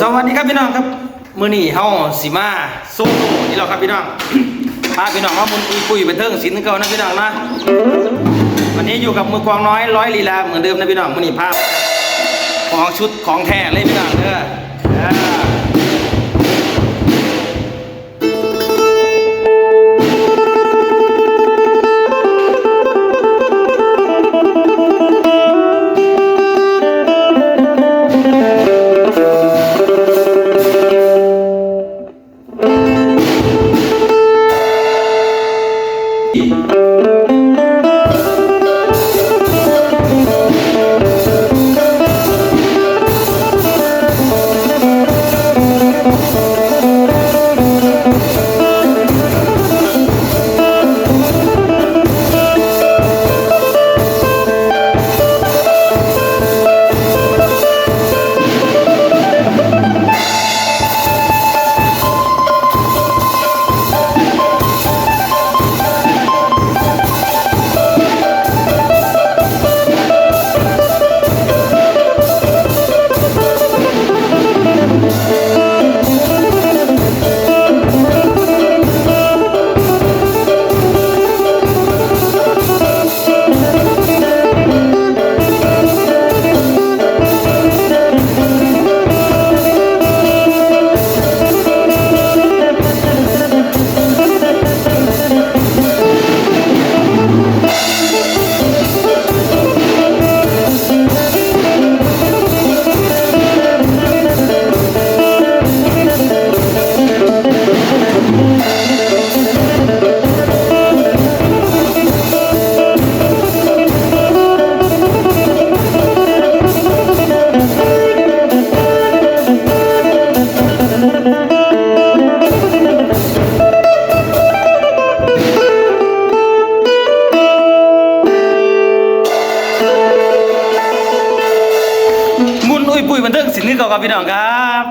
สวัสดีครับพี่น้องครับมือนี้เฮาสิมาโซโล่นี่เราครับพี่น้องพาพี่น้องมาบุญอุยปุยเป็นเทิงสินเก่านะพี่น้องนะวันนี้อยู่กับมือกลองน้อยร้อยลีลาเหมือนเดิมนะพี่น้องมือนี่ภาพ ของชุดของแท้เลยพี่น้องเด้อ อ่า มุยปุยบันเทิงศิลป์เก่าครับพี่น้องครับ